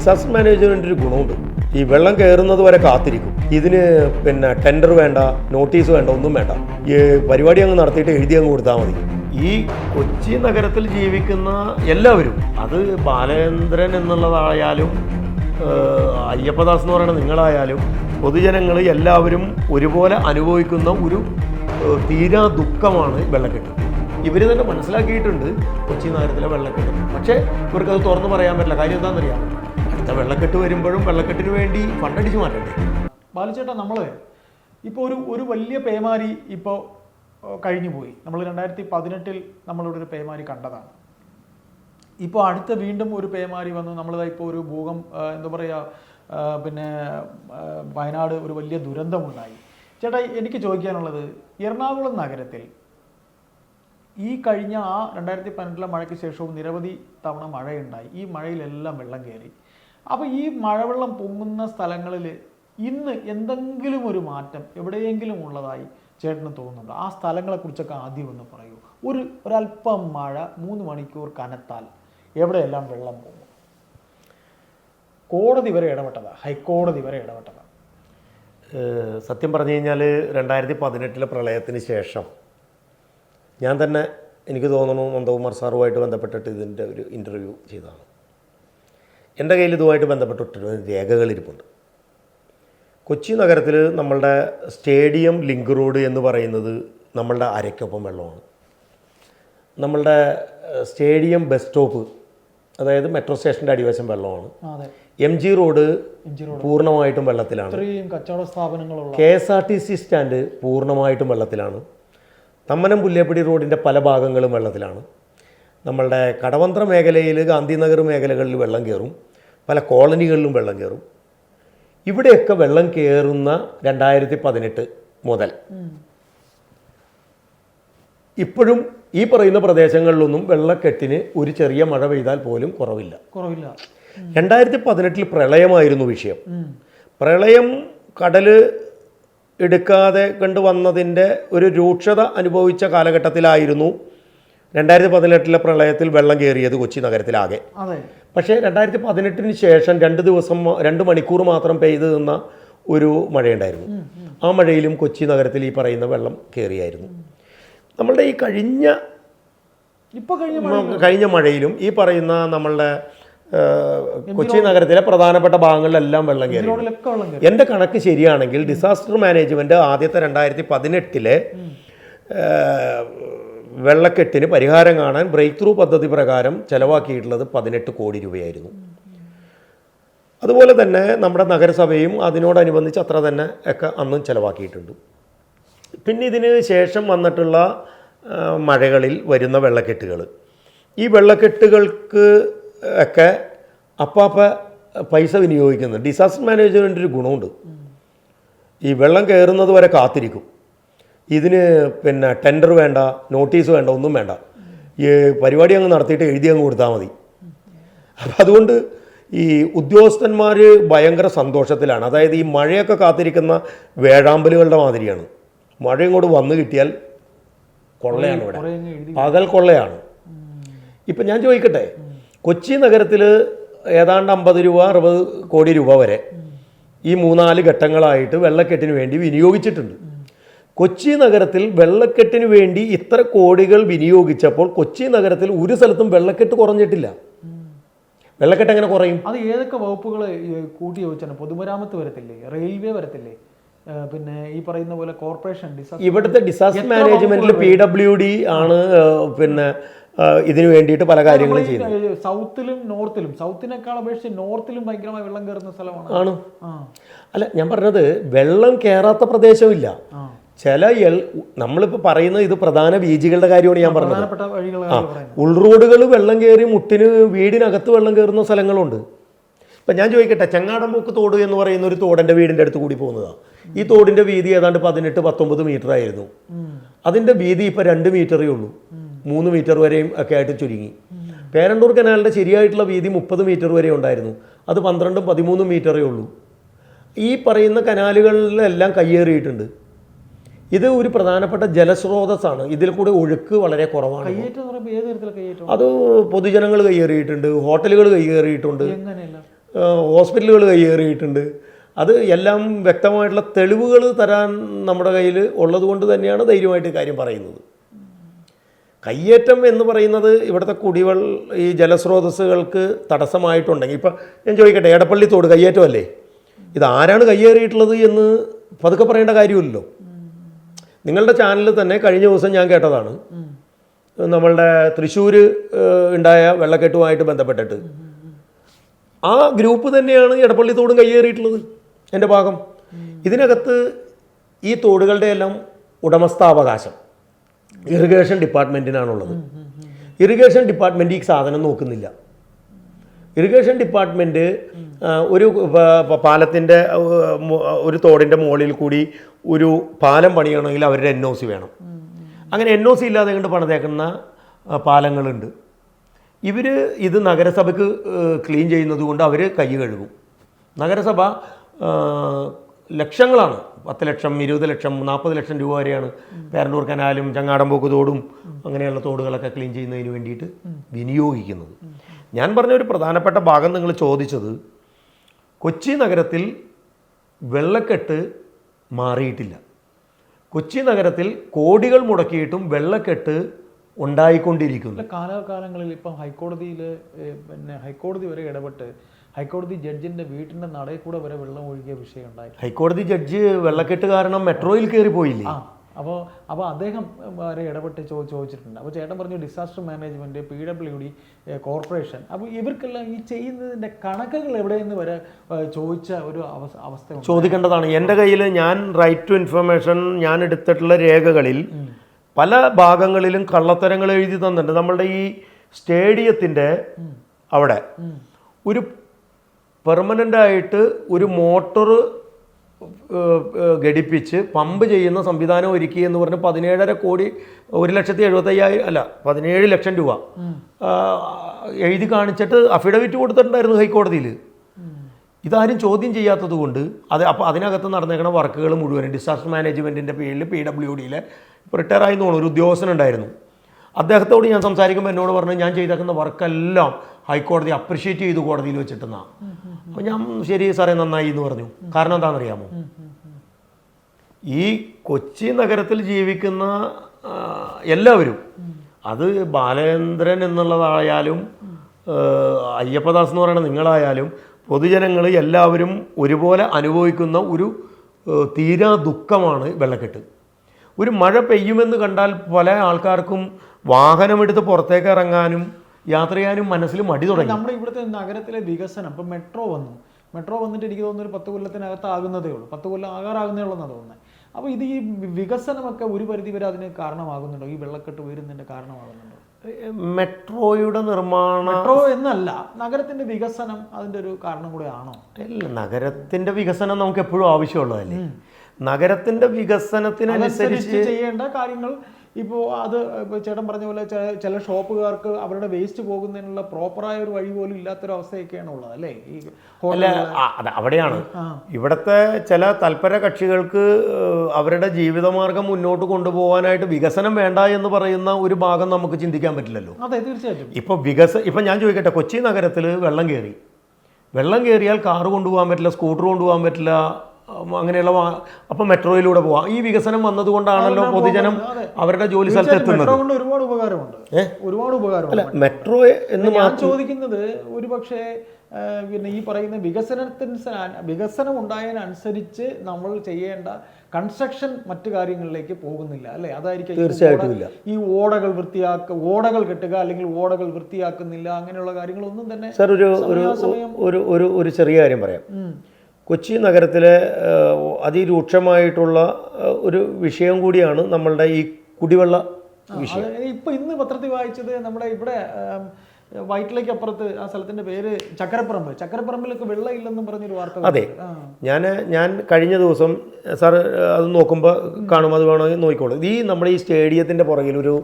Disaster മാനേജ്മെന്റിന് ഒരു ഗുണമുണ്ട്. ഈ വെള്ളം കയറുന്നത് വരെ കാത്തിരിക്കും. ഇതിന് പിന്നെ ടെൻഡർ വേണ്ട നോട്ടീസ് വേണ്ട ഒന്നും വേണ്ട. ഈ പരിപാടി അങ്ങ് നടത്തിയിട്ട് എഴുതി അങ്ങ് കൊടുത്താൽ മതി. ഈ കൊച്ചി നഗരത്തിൽ ജീവിക്കുന്ന എല്ലാവരും അത് ബാലേന്ദ്രൻ എന്നുള്ളതായാലും അയ്യപ്പദാസ് എന്ന് പറയുന്ന നിങ്ങളായാലും പൊതുജനങ്ങൾ എല്ലാവരും ഒരുപോലെ അനുഭവിക്കുന്ന ഒരു തീരാ ദുഃഖമാണ് വെള്ളക്കെട്ട്. ഇവർ തന്നെ മനസ്സിലാക്കിയിട്ടുണ്ട് കൊച്ചി നഗരത്തിലെ വെള്ളക്കെട്ട്. പക്ഷേ ഇവർക്കത് തുറന്നു പറയാൻ പറ്റില്ല. കാര്യം എന്താണെന്നറിയാം അടുത്ത വെള്ളക്കെട്ട് വരുമ്പോഴും വെള്ളക്കെട്ടിന് വേണ്ടി ഫണ്ടടിച്ച് മാറ്റണ്ടേ? ബാലുചേട്ടാ നമ്മൾ ഇപ്പോൾ ഒരു ഒരു വലിയ പേമാരി ഇപ്പോൾ കഴിഞ്ഞു പോയി നമ്മൾ രണ്ടായിരത്തി പതിനെട്ടിൽ നമ്മളിവിടെ ഒരു പേമാരി കണ്ടതാണ്. ഇപ്പോൾ അടുത്ത വീണ്ടും ഒരു പേമാരി വന്നു. നമ്മളിതാ ഇപ്പോൾ ഒരു ഭൂകം എന്താ പറയുക പിന്നെ വയനാട് ഒരു വലിയ ദുരന്തമുണ്ടായി. ചേട്ടാ എനിക്ക് ചോദിക്കാനുള്ളത് എറണാകുളം നഗരത്തിൽ ഈ കഴിഞ്ഞ ആ രണ്ടായിരത്തി പതിനെട്ടിലെ മഴയ്ക്ക് ശേഷവും നിരവധി തവണ മഴയുണ്ടായി. ഈ മഴയിലെല്ലാം വെള്ളം കയറി. അപ്പോൾ ഈ മഴവെള്ളം പൊങ്ങുന്ന സ്ഥലങ്ങളിൽ ഇന്ന് എന്തെങ്കിലും ഒരു മാറ്റം എവിടെയെങ്കിലും ഉള്ളതായി ചേട്ടന് തോന്നുന്നുണ്ടോ? ആ സ്ഥലങ്ങളെക്കുറിച്ചൊക്കെ ആദ്യം ഒന്ന് പറയൂ. ഒരു ഒരല്പം മഴ മൂന്ന് മണിക്കൂർ കനത്താൽ എവിടെയെല്ലാം വെള്ളം പോകും കോടതി വരെ ഇടപെട്ടതാ. ഹൈക്കോടതി വരെ ഇടപെട്ടതാ. സത്യം പറഞ്ഞു കഴിഞ്ഞാൽ രണ്ടായിരത്തി പതിനെട്ടിലെ പ്രളയത്തിന് ശേഷം ഞാൻ തന്നെ എനിക്ക് തോന്നുന്നു നന്ദകുമാർ സാറുമായിട്ട് ബന്ധപ്പെട്ടിട്ട് ഇതിന്റെ ഒരു ഇന്റർവ്യൂ ചെയ്തതാണ്. എന്റെ കയ്യിൽ ഇതുമായിട്ട് ബന്ധപ്പെട്ടിട്ട് രേഖകളിരിപ്പുണ്ട്. കൊച്ചി നഗരത്തിൽ നമ്മളുടെ സ്റ്റേഡിയം ലിങ്ക് റോഡ് എന്ന് പറയുന്നത് നമ്മളുടെ അരയ്ക്കൊപ്പം വെള്ളമാണ്. നമ്മളുടെ സ്റ്റേഡിയം ബസ് സ്റ്റോപ്പ് അതായത് മെട്രോ സ്റ്റേഷന്റെ അടിവശം വെള്ളമാണ്. എം ജി റോഡ് പൂർണമായിട്ടും വെള്ളത്തിലാണ്. K S R T C stand പൂർണമായിട്ടും വെള്ളത്തിലാണ്. തമ്മനം പുല്ലേപ്പടി റോഡിന്റെ പല ഭാഗങ്ങളും വെള്ളത്തിലാണ്. നമ്മളുടെ കടവന്ത്ര മേഖലയിൽ ഗാന്ധിനഗർ മേഖലകളിൽ വെള്ളം കയറും. പല കോളനികളിലും വെള്ളം കയറും. ഇവിടെയൊക്കെ വെള്ളം കയറുന്ന രണ്ടായിരത്തി പതിനെട്ട് മുതൽ. ഇപ്പോഴും ഈ പറയുന്ന പ്രദേശങ്ങളിലൊന്നും വെള്ളക്കെട്ടിന് ഒരു ചെറിയ മഴ പെയ്താൽ പോലും കുറവില്ല. കുറവില്ല. രണ്ടായിരത്തി പതിനെട്ടിൽ പ്രളയമായിരുന്നു വിഷയം. പ്രളയം കടൽ എടുക്കാതെ കണ്ടു വന്നതിന്റെ ഒരു രൂക്ഷത അനുഭവിച്ച കാലഘട്ടത്തിലായിരുന്നു രണ്ടായിരത്തി പതിനെട്ടിലെ പ്രളയത്തിൽ വെള്ളം കയറിയത് കൊച്ചി നഗരത്തിലാകെ. പക്ഷേ രണ്ടായിരത്തി പതിനെട്ടിന് ശേഷം രണ്ട് ദിവസം രണ്ട് മണിക്കൂർ മാത്രം പെയ്തു നിന്ന ഒരു മഴയുണ്ടായിരുന്നു. ആ മഴയിലും കൊച്ചി നഗരത്തിൽ ഈ പറയുന്ന വെള്ളം കയറിയായിരുന്നു. നമ്മളുടെ ഈ കഴിഞ്ഞ ഇപ്പോൾ കഴിഞ്ഞ കഴിഞ്ഞ മഴയിലും ഈ പറയുന്ന നമ്മളുടെ കൊച്ചി നഗരത്തിലെ പ്രധാനപ്പെട്ട ഭാഗങ്ങളിലെല്ലാം വെള്ളം കയറി റോഡിലൊക്കെ വെള്ളം കയറി. എന്റെ കണക്ക് ശരിയാണെങ്കിൽ ഡിസാസ്റ്റർ മാനേജ്മെന്റ് ആദ്യത്തെ രണ്ടായിരത്തി പതിനെട്ടിലെ വെള്ളക്കെട്ടിന് പരിഹാരം കാണാൻ ബ്രേക്ക് ത്രൂ പദ്ധതി പ്രകാരം ചെലവാക്കിയിട്ടുള്ളത് പതിനെട്ട് കോടി രൂപയായിരുന്നു. അതുപോലെ തന്നെ നമ്മുടെ നഗരസഭയും അതിനോടനുബന്ധിച്ച് അത്ര തന്നെ ഒക്കെ അന്നും ചിലവാക്കിയിട്ടുണ്ട്. പിന്നെ ഇതിന് ശേഷം വന്നിട്ടുള്ള മഴകളിൽ വരുന്ന വെള്ളക്കെട്ടുകൾ ഈ വെള്ളക്കെട്ടുകൾക്ക് ഒക്കെ അപ്പാപ്പ പൈസ വിനിയോഗിക്കുന്നത് ഡിസാസ്റ്റർ മാനേജ്മെന്റിന്റെ ഒരു ഗുണമുണ്ട്. ഈ വെള്ളം കയറുന്നത് വരെ കാത്തിരിക്കും. ഇതിന് പിന്നെ ടെൻഡർ വേണ്ട നോട്ടീസ് വേണ്ട ഒന്നും വേണ്ട. ഈ പരിപാടി അങ്ങ് നടത്തിയിട്ട് എഴുതി അങ്ങ് കൊടുത്താൽ മതി. അപ്പം അതുകൊണ്ട് ഈ ഉദ്യോഗസ്ഥന്മാർ ഭയങ്കര സന്തോഷത്തിലാണ്. അതായത് ഈ മഴയൊക്കെ കാത്തിരിക്കുന്ന വേഴാമ്പലുകളുടെ മാതിരിയാണ്. മഴ ഇങ്ങോട്ട് വന്നു കിട്ടിയാൽ കൊള്ളയാണ് ഇവിടെ. പകൽ കൊള്ളയാണ്. ഇപ്പം ഞാൻ ചോദിക്കട്ടെ കൊച്ചി നഗരത്തിൽ ഏതാണ്ട് അമ്പത് രൂപ അറുപത് കോടി രൂപ വരെ ഈ മൂന്നാൽ ഘട്ടങ്ങളായിട്ട് വെള്ളക്കെട്ടിന് വേണ്ടി വിനിയോഗിച്ചിട്ടുണ്ട്. കൊച്ചി നഗരത്തിൽ വെള്ളക്കെട്ടിന് വേണ്ടി ഇത്ര കോടികൾ വിനിയോഗിച്ചപ്പോൾ കൊച്ചി നഗരത്തിൽ ഒരു സ്ഥലത്തും വെള്ളക്കെട്ട് കുറഞ്ഞിട്ടില്ല. വെള്ളക്കെട്ട് എങ്ങനെ കുറയും? അത് ഏതൊക്കെ വകുപ്പുകൾ കൂട്ടി ചോദിച്ചാണ് പൊതുമരാമത്ത് വരത്തില്ലേ? റെയിൽവേ വരത്തില്ലേ? പിന്നെ ഈ പറയുന്ന പോലെ കോർപ്പറേഷൻ ഇവിടുത്തെ ഡിസാസ്റ്റർ മാനേജ്മെന്റിൽ പി ഡബ്ല്യു ഡി ആണ് പിന്നെ ഇതിനു വേണ്ടിയിട്ട് പല കാര്യങ്ങളും ചെയ്യുന്നത്. സൗത്തിലും നോർത്തിലും സൗത്തിനേക്കാൾ അപേക്ഷിച്ച് നോർത്തിലും ഭയങ്കരമായി വെള്ളം കയറുന്ന സ്ഥലമാണ്. ആണ്. അല്ല ഞാൻ പറഞ്ഞത് വെള്ളം കയറാത്ത പ്രദേശമില്ല. ചില എൽ നമ്മളിപ്പോൾ പറയുന്നത് ഇത് പ്രധാന ബീജികളുടെ കാര്യമാണ് ഞാൻ പറഞ്ഞത്. ആ ഉൾറോഡുകൾ വെള്ളം കയറി മുട്ടിന് വീടിനകത്ത് വെള്ളം കയറുന്ന സ്ഥലങ്ങളുണ്ട്. ഇപ്പം ഞാൻ ചോദിക്കട്ടെ ചങ്ങാടംപോക്ക് തോട് എന്ന് പറയുന്ന ഒരു തോടിന്റെ വീടിന്റെ അടുത്ത് കൂടി പോകുന്നതാണ് ഈ തോടിന്റെ വീതി ഏതാണ്ട് പതിനെട്ട് പത്തൊമ്പത് മീറ്റർ ആയിരുന്നു. അതിന്റെ വീതി ഇപ്പോൾ രണ്ട് മീറ്ററേ ഉള്ളൂ. മൂന്ന് മീറ്റർ വരെയും ഒക്കെ ആയിട്ട് ചുരുങ്ങി. പേരണ്ടൂർ കനാലിന്റെ ശരിയായിട്ടുള്ള വീതി മുപ്പത് മീറ്റർ വരെ ഉണ്ടായിരുന്നു. അത് പന്ത്രണ്ടും പതിമൂന്നും മീറ്ററേ ഉള്ളൂ. ഈ പറയുന്ന കനാലുകളിലെല്ലാം കയ്യേറിയിട്ടുണ്ട്. ഇത് ഒരു പ്രധാനപ്പെട്ട ജലസ്രോതസ്സാണ്. ഇതിൽ കൂടെ ഒഴുക്ക് വളരെ കുറവാണ്. അത് പൊതുജനങ്ങൾ കയ്യേറിയിട്ടുണ്ട് ഹോട്ടലുകൾ കയ്യേറിയിട്ടുണ്ട് ഹോസ്പിറ്റലുകൾ കയ്യേറിയിട്ടുണ്ട്. അത് എല്ലാം വ്യക്തമായിട്ടുള്ള തെളിവുകൾ തരാൻ നമ്മുടെ കയ്യിൽ ഉള്ളത് കൊണ്ട് തന്നെയാണ് ധൈര്യമായിട്ട് കാര്യം പറയുന്നത്. കയ്യേറ്റം എന്ന് പറയുന്നത് ഇവിടുത്തെ കുടിവെള്ള ഈ ജലസ്രോതസ്സുകൾക്ക് തടസ്സമായിട്ടുണ്ടെങ്കിൽ ഇപ്പം ഞാൻ ചോദിക്കട്ടെ എടപ്പള്ളി തോട് കയ്യേറ്റമല്ലേ? ഇത് ആരാണ് കയ്യേറിയിട്ടുള്ളത് എന്ന് പതുക്കെ പറയേണ്ട കാര്യമില്ലല്ലോ. നിങ്ങളുടെ ചാനലിൽ തന്നെ കഴിഞ്ഞ ദിവസം ഞാൻ കേട്ടതാണ്. നമ്മളുടെ തൃശ്ശൂർ ഉണ്ടായ വെള്ളക്കെട്ടുമായിട്ട് ബന്ധപ്പെട്ടിട്ട്. ആ ഗ്രൂപ്പ് തന്നെയാണ് എടപ്പള്ളി തോടും കയ്യേറിയിട്ടുള്ളത് എന്റെ ഭാഗം. ഇതിനകത്ത് ഈ തോടുകളുടെ എല്ലാം ഉടമസ്ഥാവകാശം. ഇറിഗേഷൻ ഡിപ്പാർട്ട്മെന്റിനാണുള്ളത് ഇറിഗേഷൻ ഡിപ്പാർട്ട്മെന്റ് ഈ സാധനം നോക്കുന്നില്ല. ഇറിഗേഷൻ ഡിപ്പാർട്ട്മെന്റ് ഒരു പാലത്തിന്റെ ഒരു തോടിന്റെ മുകളിൽ കൂടി ഒരു പാലം പണിയണമെങ്കിൽ അവരുടെ എൻ ഒ സി വേണം. അങ്ങനെ എൻ ഒ സി ഇല്ലാതെ കണ്ട് പണിതേക്കുന്ന പാലങ്ങളുണ്ട്. ഇവർ ഇത് നഗരസഭയ്ക്ക് ക്ലീൻ ചെയ്യുന്നത് കൊണ്ട് അവർ കൈ കഴുകും. നഗരസഭ ലക്ഷങ്ങളാണ്. പത്ത് ലക്ഷം ഇരുപത് ലക്ഷം നാൽപ്പത് ലക്ഷം രൂപ വരെയാണ്. പേരണ്ടൂർ കനാലും ചങ്ങാടംപോക്ക് തോടും അങ്ങനെയുള്ള തോടുകളൊക്കെ ക്ലീൻ ചെയ്യുന്നതിന് വേണ്ടിയിട്ട് വിനിയോഗിക്കുന്നത്. ഞാൻ പറഞ്ഞ ഒരു പ്രധാനപ്പെട്ട ഭാഗം നിങ്ങൾ ചോദിച്ചത് കൊച്ചി നഗരത്തിൽ വെള്ളക്കെട്ട് മാറിയിട്ടില്ല. കൊച്ചി നഗരത്തിൽ കോടികൾ മുടക്കിയിട്ടും വെള്ളക്കെട്ട് ഉണ്ടായിക്കൊണ്ടിരിക്കുന്നു. കാലാകാലങ്ങളിൽ ഇപ്പം ഹൈക്കോടതിയിൽ പിന്നെ ഹൈക്കോടതി വരെ ഇടപെട്ട് ഹൈക്കോടതി ജഡ്ജിന്റെ വീട്ടിന്റെ നടയിൽ കൂടെ വരെ വെള്ളം ഒഴുകിയ വിഷയം ഉണ്ടായി. ഹൈക്കോടതി ജഡ്ജ് വെള്ളക്കെട്ട് കാരണം മെട്രോയിൽ കയറി പോയില്ലേ അപ്പോൾ അപ്പോൾ അദ്ദേഹം വരെ ഇടപെട്ട് ചോ ചോദിച്ചിട്ടുണ്ട്. അപ്പോൾ ചേട്ടൻ പറഞ്ഞു disaster management P W D corporation അപ്പോൾ ഇവർക്കെല്ലാം ഈ ചെയ്യുന്നതിന്റെ കണക്കുകൾ എവിടെയെന്ന് വരെ ചോദിച്ച ഒരു അവസ്ഥ അവസ്ഥ ചോദിക്കേണ്ടതാണ്. എന്റെ കയ്യിൽ ഞാൻ റൈറ്റ് ടു ഇൻഫർമേഷൻ ഞാൻ എടുത്തിട്ടുള്ള രേഖകളിൽ പല ഭാഗങ്ങളിലും കള്ളത്തരങ്ങൾ എഴുതി തന്നിട്ടുണ്ട്. നമ്മളുടെ ഈ സ്റ്റേഡിയത്തിന്റെ അവിടെ ഒരു പെർമനന്റ് ആയിട്ട് ഒരു മോട്ടോർ ഘടിപ്പിച്ച് പമ്പ് ചെയ്യുന്ന സംവിധാനം ഒരുക്കി എന്ന് പറഞ്ഞ് പതിനേഴര കോടി ഒരു ലക്ഷത്തി എഴുപത്തയ്യായിരം അല്ല പതിനേഴ് ലക്ഷം രൂപ. എഴുതി കാണിച്ചിട്ട് അഫിഡവിറ്റ് കൊടുത്തിട്ടുണ്ടായിരുന്നു ഹൈക്കോടതിയിൽ ഇതാരും ചോദ്യം ചെയ്യാത്തത് കൊണ്ട് അത് അപ്പോൾ അതിനകത്ത് നടന്നേക്കുന്ന വർക്കുകൾ മുഴുവനും ഡിസാസ്റ്റർ മാനേജ്മെന്റിന്റെ പേരിൽ പി ഡബ്ല്യു ഡിയിലെ റിട്ടയർ ആയി തോന്നുന്നു ഒരു ഉദ്യോഗസ്ഥനുണ്ടായിരുന്നു. അദ്ദേഹത്തോട് ഞാൻ സംസാരിക്കുമ്പോൾ എന്നോട് പറഞ്ഞു ഞാൻ ചെയ്തേക്കുന്ന വർക്കെല്ലാം ഹൈക്കോടതി അപ്രിഷ്യേറ്റ് ചെയ്തു കോടതിയിൽ വെച്ചിട്ടെന്നാ. അപ്പോൾ ഞാൻ ശരി സാറേ നന്നായി എന്ന് പറഞ്ഞു. കാരണം എന്താണെന്നറിയാമോ? ഈ കൊച്ചി നഗരത്തിൽ ജീവിക്കുന്ന എല്ലാവരും അത് ബാലേന്ദ്രൻ എന്നുള്ളതായാലും അയ്യപ്പദാസ് എന്ന് പറയുന്ന നിങ്ങളായാലും പൊതുജനങ്ങൾ എല്ലാവരും ഒരുപോലെ അനുഭവിക്കുന്ന ഒരു തീരാ ദുഃഖമാണ് വെള്ളക്കെട്ട്. ഒരു മഴ പെയ്യുമെന്ന് കണ്ടാൽ പല ആൾക്കാർക്കും വാഹനമെടുത്ത് പുറത്തേക്ക് ഇറങ്ങാനും യാത്ര ചെയ്യാനും മനസ്സിൽ മടി തുടങ്ങി നമ്മുടെ ഇവിടുത്തെ നഗരത്തിലെ വികസനം ഇപ്പം മെട്രോ വന്നു. മെട്രോ വന്നിട്ട് എനിക്ക് തോന്നുന്നു ഒരു പത്ത് കൊല്ലത്തിനകത്ത് ആകുന്നതേ ഉള്ളൂ. പത്ത് കൊല്ലം ആകാറാകുന്നേ ഉള്ളൂ എന്നാണ് തോന്നുന്നത് അപ്പോൾ ഇത് ഈ വികസനമൊക്കെ ഒരു പരിധി വരെ അതിന് കാരണമാകുന്നുണ്ടോ? ഈ വെള്ളക്കെട്ട് ഉയരുന്നതിന്റെ കാരണമാകുന്നുണ്ടോ? മെട്രോയുടെ നിർമ്മാണം മെട്രോ എന്നല്ല നഗരത്തിന്റെ വികസനം അതിന്റെ ഒരു കാരണം കൂടെ ആണോ? അല്ല നഗരത്തിന്റെ വികസനം നമുക്ക് എപ്പോഴും ആവശ്യമുള്ളതല്ലേ? നഗരത്തിന്റെ വികസനത്തിനനുസരിച്ച് ചെയ്യേണ്ട കാര്യങ്ങൾ ഇപ്പോൾ അത് ഇപ്പോൾ ചേട്ടൻ പറഞ്ഞ പോലെ ചില ഷോപ്പുകാർക്ക് അവരുടെ വേസ്റ്റ് പോകുന്നതിനുള്ള പ്രോപ്പറായ ഒരു വഴി പോലും ഇല്ലാത്തൊരു അവസ്ഥയൊക്കെയാണ് ഉള്ളത് അല്ലേ? ഈ അവിടെയാണ്. ഇവിടുത്തെ ചില തൽപര കക്ഷികൾക്ക് അവരുടെ ജീവിതമാർഗം മുന്നോട്ട് കൊണ്ടുപോകാനായിട്ട് വികസനം വേണ്ട എന്ന് പറയുന്ന ഒരു ഭാഗം നമുക്ക് ചിന്തിക്കാൻ പറ്റില്ലല്ലോ. അതെ തീർച്ചയായിട്ടും. ഇപ്പോൾ വികസ ഇപ്പം ഞാൻ ചോദിക്കട്ടെ കൊച്ചി നഗരത്തിൽ വെള്ളം കയറി വെള്ളം കയറിയാൽ കാറ് കൊണ്ടുപോകാൻ പറ്റില്ല സ്കൂട്ടർ കൊണ്ടുപോകാൻ പറ്റില്ല അങ്ങനെയുള്ള അപ്പം മെട്രോയിലൂടെ പോവാം. ഈ വികസനം വന്നതുകൊണ്ടാണല്ലോ പൊതുജനം അവരുടെ ജോലി സ്ഥലത്ത് എത്തുന്നത്. ഒരുപാട് ഉപകാരമുണ്ട്. ഒരുപാട് ഉപകാരമുണ്ട്. മെട്രോ എന്ന് ഞാൻ ചോദിക്കുന്നത് ഒരു പക്ഷേ പിന്നെ ഈ പറയുന്ന വികസനത്തിന് വികസനം ഉണ്ടായതിനനുസരിച്ച് നമ്മൾ ചെയ്യേണ്ട കൺസ്ട്രക്ഷൻ മറ്റു കാര്യങ്ങളിലേക്ക് പോകുന്നില്ല അല്ലേ? അതായിരിക്കും ഈ തീർച്ചയായിട്ടും ഇല്ല. ഈ ഓടകൾ വൃത്തിയാക്ക ഓടകൾ കെട്ടുക അല്ലെങ്കിൽ ഓടകൾ വൃത്തിയാക്കുന്നില്ല അങ്ങനെയുള്ള കാര്യങ്ങളൊന്നും തന്നെ സർ ഒരു ഒരു ഒരു ചെറിയ കാര്യം പറയാം. കൊച്ചി നഗരത്തിലെ അതിരൂക്ഷമായിട്ടുള്ള ഒരു വിഷയം കൂടിയാണ് നമ്മളുടെ ഈ കുടിവെള്ള വിഷയം. ഇപ്പം ഇന്ന് പത്രത്തിൽ വായിച്ചത് നമ്മുടെ ഇവിടെ വയറ്റിലേക്ക് അപ്പുറത്ത് ആ സ്ഥലത്തിന്റെ പേര് ചക്കരപ്പറമ്പ്. ചക്കരപ്പറമ്പിലൊക്കെ വെള്ളമില്ലെന്നും പറഞ്ഞൊരു വാർത്ത അതെ. ഞാൻ ഞാൻ കഴിഞ്ഞ ദിവസം സാർ അത് നോക്കുമ്പോൾ കാണും അത് വേണമെങ്കിൽ നോക്കിക്കോളൂ. ഈ നമ്മുടെ ഈ സ്റ്റേഡിയത്തിന്റെ പുറകിൽ ഒരു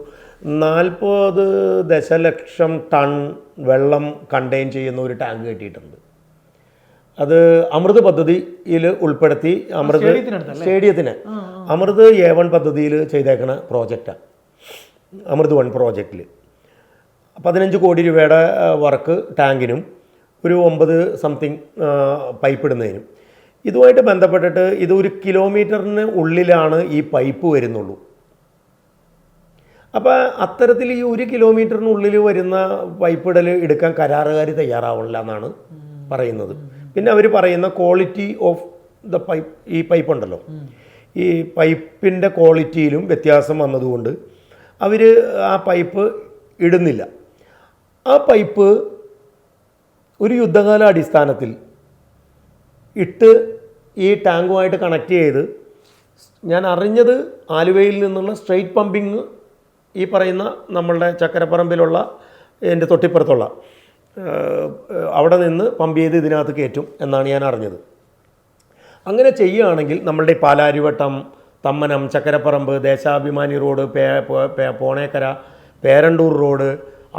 നാൽപ്പത് ദശലക്ഷം ടൺ വെള്ളം കണ്ടെയ്ൻ ചെയ്യുന്ന ഒരു ടാങ്ക് കെട്ടിയിട്ടുണ്ട്. അത് അമൃത് പദ്ധതിയിൽ ഉൾപ്പെടുത്തി അമൃത്? സ്റ്റേഡിയത്തിന്. അമൃത് എ വൺ പദ്ധതിയിൽ ചെയ്തേക്കുന്ന പ്രോജക്റ്റാണ് അമൃത് വൺ പ്രോജക്റ്റിൽ പതിനഞ്ച് കോടി രൂപയുടെ വർക്ക് ടാങ്കിനും ഒരു ഒമ്പത് സംതിങ് പൈപ്പ് ഇടുന്നതിനും ഇതുമായിട്ട് ബന്ധപ്പെട്ടിട്ട് ഇത് ഒരു കിലോമീറ്ററിന് ഉള്ളിലാണ് ഈ പൈപ്പ് വരുന്നുള്ളൂ. അപ്പോൾ അത്തരത്തിൽ ഈ ഒരു കിലോമീറ്ററിനുള്ളിൽ വരുന്ന പൈപ്പിടൽ എടുക്കാൻ കരാറുകാർ തയ്യാറാവില്ല എന്നാണ് പറയുന്നത്. പിന്നെ അവർ പറയുന്ന ക്വാളിറ്റി ഓഫ് ദ പൈപ്പ് ഈ പൈപ്പ് ഉണ്ടല്ലോ. ഈ പൈപ്പിന്റെ ക്വാളിറ്റിയിലും വ്യത്യാസം വന്നതുകൊണ്ട് അവർ ആ പൈപ്പ് ഇടുന്നില്ല. ആ പൈപ്പ് ഒരു യുദ്ധകാല അടിസ്ഥാനത്തിൽ ഇട്ട് ഈ ടാങ്കുമായിട്ട് കണക്ട് ചെയ്ത് ഞാൻ അറിഞ്ഞത് ആലുവയിൽ നിന്നുള്ള സ്ട്രെയിറ്റ് പമ്പിങ് ഈ പറയുന്ന നമ്മളുടെ ചക്കരപ്പറമ്പിലുള്ള എന്റെ തൊട്ടിപ്പുറത്തുള്ള അവിടെ നിന്ന് പമ്പ് ചെയ്ത് ഇതിനകത്ത് കയറ്റും എന്നാണ് ഞാൻ അറിഞ്ഞത്. അങ്ങനെ ചെയ്യുകയാണെങ്കിൽ നമ്മളുടെ പാലാരിവട്ടം തമ്മനം ചക്കരപ്പറമ്പ് ദേശാഭിമാനി റോഡ് പേ Ponekkara Peranoor road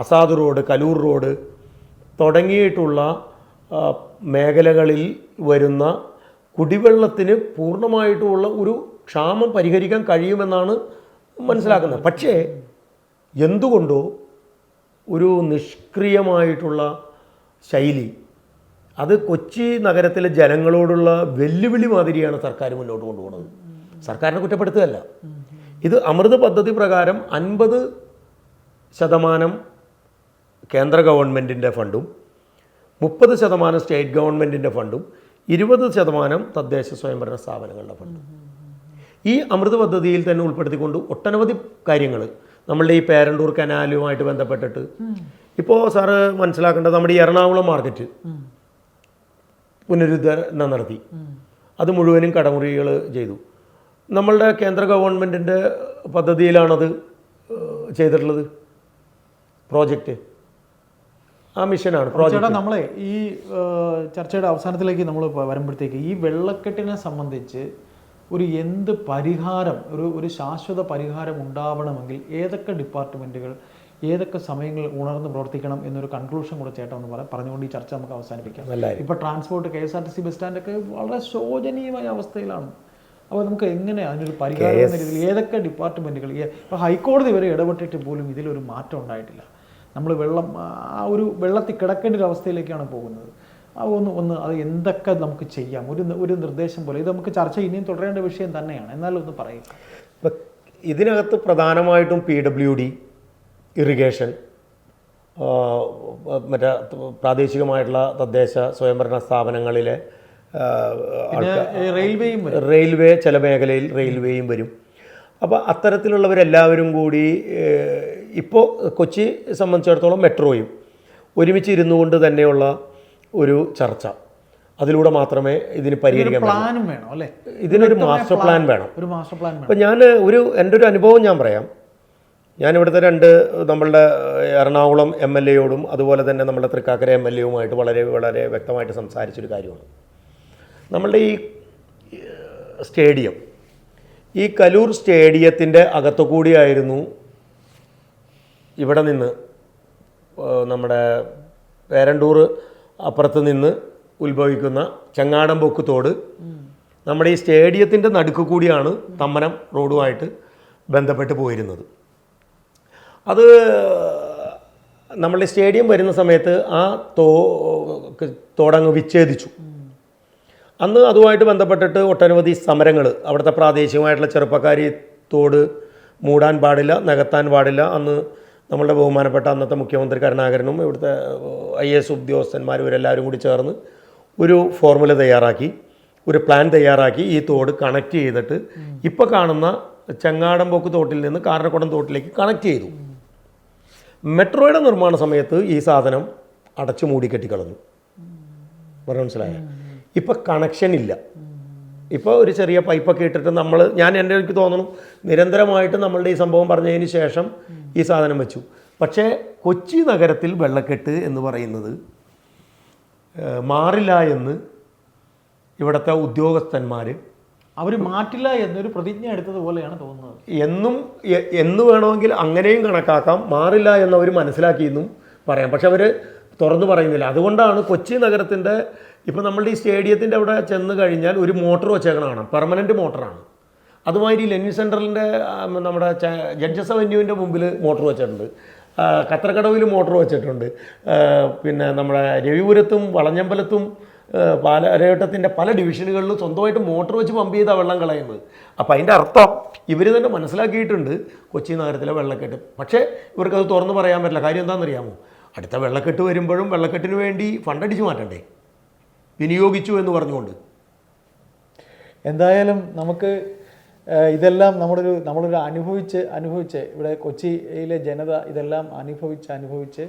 Azad road Kaloor road തുടങ്ങിയിട്ടുള്ള മേഖലകളിൽ വരുന്ന കുടിവെള്ളത്തിന് പൂർണമായിട്ടുള്ള ഒരു ക്ഷാമം പരിഹരിക്കാൻ കഴിയുമെന്നാണ് മനസ്സിലാക്കുന്നത്. പക്ഷേ എന്തുകൊണ്ടോ ഒരു നിഷ്ക്രിയമായിട്ടുള്ള ശൈലി. അത് കൊച്ചി നഗരത്തിലെ ജനങ്ങളോടുള്ള വെല്ലുവിളി മാതിരിയാണ് സർക്കാർ മുന്നോട്ട് കൊണ്ടുപോകുന്നത്. സർക്കാരിനെ കുറ്റപ്പെടുത്തുകയല്ല. ഇത് അമൃത് പദ്ധതി പ്രകാരം അൻപത് ശതമാനം കേന്ദ്ര ഗവൺമെന്റിന്റെ ഫണ്ടും മുപ്പത് ശതമാനം സ്റ്റേറ്റ് ഗവൺമെന്റിന്റെ ഫണ്ടും ഇരുപത് ശതമാനം തദ്ദേശ സ്വയംഭരണ സ്ഥാപനങ്ങളുടെ ഫണ്ടും. ഈ അമൃത് പദ്ധതിയിൽ തന്നെ ഉൾപ്പെടുത്തിക്കൊണ്ട് ഒട്ടനവധി കാര്യങ്ങൾ നമ്മളുടെ ഈ പേരണ്ടൂർ കനാലുമായിട്ട് ബന്ധപ്പെട്ടിട്ട്. ഇപ്പോൾ സാറ് മനസ്സിലാക്കേണ്ടത് നമ്മുടെ ഈ എറണാകുളം മാർക്കറ്റ് പുനരുദ്ധരണം നടത്തി. അത് മുഴുവനും കടമുറികൾ ചെയ്തു. നമ്മളുടെ കേന്ദ്ര ഗവൺമെന്റിന്റെ പദ്ധതിയിലാണത് ചെയ്തിട്ടുള്ളത്? പ്രോജക്റ്റ്. ആ മിഷനാണ് പ്രോജക്റ്റ്. നമ്മളെ ഈ ചർച്ചയുടെ അവസാനത്തിലേക്ക് നമ്മൾ വരുമ്പോഴത്തേക്ക് ഈ വെള്ളക്കെട്ടിനെ സംബന്ധിച്ച് ഒരു എന്ത് പരിഹാരം ഒരു ഒരു ശാശ്വത പരിഹാരം ഉണ്ടാവണമെങ്കിൽ ഏതൊക്കെ ഡിപ്പാർട്ട്മെന്റുകൾ ഏതൊക്കെ സമയങ്ങളിൽ ഉണർന്ന് പ്രവർത്തിക്കണം എന്നൊരു കൺക്ലൂഷൻ കൂടെ ചേട്ടാ ഒന്ന് പറയാം പറഞ്ഞുകൊണ്ട് ഈ ചർച്ച നമുക്ക് അവസാനിപ്പിക്കാം. ഇപ്പോൾ transport K S R T C bus സ്റ്റാൻഡൊക്കെ വളരെ ശോചനീയമായ അവസ്ഥയിലാണ്. അപ്പോൾ നമുക്ക് എങ്ങനെ അതിനൊരു പരിഹാരം എന്ന രീതിയിൽ ഏതൊക്കെ ഡിപ്പാർട്ട്മെന്റുകൾ ഇപ്പോൾ ഹൈക്കോടതി വരെ ഇടപെട്ടിട്ട് പോലും ഇതിലൊരു മാറ്റം ഉണ്ടായിട്ടില്ല. നമ്മൾ വെള്ളം ആ ഒരു വെള്ളത്തിൽ കിടക്കേണ്ട ഒരു അവസ്ഥയിലേക്കാണ് പോകുന്നത്. ഒന്ന് ഒന്ന് അത് എന്തൊക്കെ നമുക്ക് ചെയ്യാം? ഒരു ഒരു നിർദ്ദേശം പോലെ. ഇത് നമുക്ക് ചർച്ച ഇനിയും തുടരേണ്ട വിഷയം തന്നെയാണ്. എന്നാലും ഒന്ന് പറയും. ഇപ്പം ഇതിനകത്ത് പ്രധാനമായിട്ടും പി ഡബ്ല്യു ഡി ഇറിഗേഷൻ മറ്റേ പ്രാദേശികമായിട്ടുള്ള തദ്ദേശ സ്വയംഭരണ സ്ഥാപനങ്ങളിലെ റെയിൽവേയും റെയിൽവേ ചില മേഖലയിൽ റെയിൽവേയും വരും. അപ്പോൾ അത്തരത്തിലുള്ളവരെല്ലാവരും കൂടി ഇപ്പോൾ കൊച്ചി സംബന്ധിച്ചിടത്തോളം മെട്രോയും ഒരുമിച്ച് ഇരുന്നു കൊണ്ട് തന്നെയുള്ള ഒരു ചർച്ച. അതിലൂടെ മാത്രമേ ഇതിന് പരിഹരിക്കാൻ പ്ലാനും വേണം അല്ലേ? ഇതിനൊരു മാസ്റ്റർ പ്ലാൻ വേണം. ഒരു മാസ്റ്റർ പ്ലാൻ വേണം. അപ്പം ഞാൻ ഒരു എന്റെ ഒരു അനുഭവം ഞാൻ പറയാം. ഞാൻ ഇവിടുത്തെ രണ്ട് നമ്മളുടെ എറണാകുളം എം എൽ എയോടും അതുപോലെ തന്നെ നമ്മുടെ തൃക്കാക്കര എം എൽ എയുമായിട്ട് വളരെ വളരെ വ്യക്തമായിട്ട് സംസാരിച്ചൊരു കാര്യമാണ്. നമ്മളുടെ ഈ സ്റ്റേഡിയം. ഈ കലൂർ സ്റ്റേഡിയത്തിന്റെ അകത്തു കൂടിയായിരുന്നു ഇവിടെ നിന്ന് നമ്മുടെ പേരണ്ടൂർ അപ്പുറത്ത് നിന്ന് ഉത്ഭവിക്കുന്ന ചങ്ങാടംപൊക്ക് തോട് നമ്മുടെ ഈ സ്റ്റേഡിയത്തിന്റെ നടുക്ക് കൂടിയാണ് തമ്മനം റോഡുമായിട്ട് ബന്ധപ്പെട്ട് പോയിരുന്നത്. അത് നമ്മളുടെ സ്റ്റേഡിയം വരുന്ന സമയത്ത് ആ തോ തോടങ്ങ് വിച്ഛേദിച്ചു. അന്ന് അതുമായിട്ട് ബന്ധപ്പെട്ടിട്ട് ഒട്ടനവധി സമരങ്ങൾ അവിടുത്തെ പ്രാദേശികമായിട്ടുള്ള ചെറുപ്പക്കാരി തോട് മൂടാൻ പാടില്ല നികത്താൻ പാടില്ല അന്ന് നമ്മളുടെ ബഹുമാനപ്പെട്ട അന്നത്തെ മുഖ്യമന്ത്രി കരുണാകരനും ഇവിടുത്തെ ഐ എസ് ഉദ്യോഗസ്ഥന്മാരും ഇവരെല്ലാവരും കൂടി ചേർന്ന് ഒരു ഫോർമുല തയ്യാറാക്കി ഒരു പ്ലാൻ തയ്യാറാക്കി ഈ തോട് കണക്ട് ചെയ്തിട്ട് ഇപ്പോൾ കാണുന്ന ചെങ്ങാടംപോക്ക് തോട്ടിൽ നിന്ന് കാരണക്കുടം തോട്ടിലേക്ക് കണക്ട് ചെയ്തു. മെട്രോയുടെ നിർമ്മാണ സമയത്ത് ഈ സാധനം അടച്ചു മൂടിക്കെട്ടിക്കളഞ്ഞു പറഞ്ഞ മനസ്സിലായോ? ഇപ്പോൾ കണക്ഷൻ ഇല്ല. ഇപ്പോൾ ഒരു ചെറിയ പൈപ്പൊക്കെ ഇട്ടിട്ട് നമ്മൾ ഞാൻ എന്റെ എനിക്ക് തോന്നുന്നു നിരന്തരമായിട്ട് നമ്മളുടെ ഈ സംഭവം പറഞ്ഞതിന് ശേഷം ഈ സാധനം വെച്ചു. പക്ഷേ കൊച്ചി നഗരത്തിൽ വെള്ളക്കെട്ട് എന്ന് പറയുന്നത് മാറില്ല എന്ന് ഇവിടുത്തെ ഉദ്യോഗസ്ഥന്മാർ അവർ മാറ്റില്ല എന്നൊരു പ്രതിജ്ഞ എടുത്തതുപോലെയാണ് തോന്നുന്നത്. എന്നും എന്ന് വേണമെങ്കിൽ അങ്ങനെയും കണക്കാക്കാം മാറില്ല എന്നവർ മനസ്സിലാക്കിയെന്നും പറയാം. പക്ഷെ അവർ തുറന്നു പറയുന്നില്ല. അതുകൊണ്ടാണ് കൊച്ചി നഗരത്തിന്റെ ഇപ്പം നമ്മളുടെ ഈ സ്റ്റേഡിയത്തിന്റെ അവിടെ ചെന്ന് കഴിഞ്ഞാൽ ഒരു മോട്ടർ വെച്ചേക്കണം കാണാം. പെർമനന്റ് മോട്ടറാണ്. അതുമാതിരി ലെനിൻ സെൻട്രലിന്റെ നമ്മുടെ ജഡ്ജസ് അവന്യൂവിന്റെ മുമ്പിൽ മോട്ടോർ വെച്ചിട്ടുണ്ട്. കത്രക്കടവിൽ മോട്ടോർ വെച്ചിട്ടുണ്ട്. പിന്നെ നമ്മുടെ രവിപുരത്തും വളഞ്ഞമ്പലത്തും പാല പാലാരേട്ടത്തിന്റെ പല ഡിവിഷനുകളിലും സ്വന്തമായിട്ട് മോട്ടോർ വെച്ച് പമ്പ് ചെയ്താൽ വെള്ളം കളയുന്നത്. അപ്പോൾ അതിന്റെ അർത്ഥം ഇവർ തന്നെ മനസ്സിലാക്കിയിട്ടുണ്ട് കൊച്ചി നഗരത്തിലെ വെള്ളക്കെട്ട്. പക്ഷേ ഇവർക്കത് തുറന്ന് പറയാൻ പറ്റില്ല. കാര്യം എന്താണെന്നറിയാമോ? അടുത്ത വെള്ളക്കെട്ട് വരുമ്പോഴും വെള്ളക്കെട്ടിന് വേണ്ടി ഫണ്ടടിച്ച് മാറ്റണ്ടേ? വിനിയോഗിച്ചു എന്ന് പറഞ്ഞുകൊണ്ട്. എന്തായാലും നമുക്ക് ഇതെല്ലാം നമ്മളൊരു നമ്മളൊരു അനുഭവിച്ച് അനുഭവിച്ച് ഇവിടെ കൊച്ചിയിലെ ജനത ഇതെല്ലാം അനുഭവിച്ച് അനുഭവിച്ച്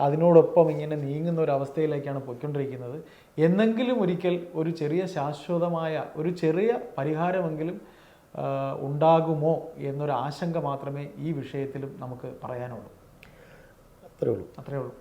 അതിനോടൊപ്പം ഇങ്ങനെ നീങ്ങുന്ന ഒരു അവസ്ഥയിലേക്കാണ് പോയിക്കൊണ്ടിരിക്കുന്നത്. എന്നെങ്കിലും ഒരിക്കൽ ഒരു ചെറിയ ശാശ്വതമായ ഒരു ചെറിയ പരിഹാരമെങ്കിലും ഉണ്ടാകുമോ എന്നൊരു ആശങ്ക മാത്രമേ ഈ വിഷയത്തിലും നമുക്ക് പറയാനുള്ളൂ. അത്രേ ഉള്ളൂ. അത്രേ ഉള്ളൂ.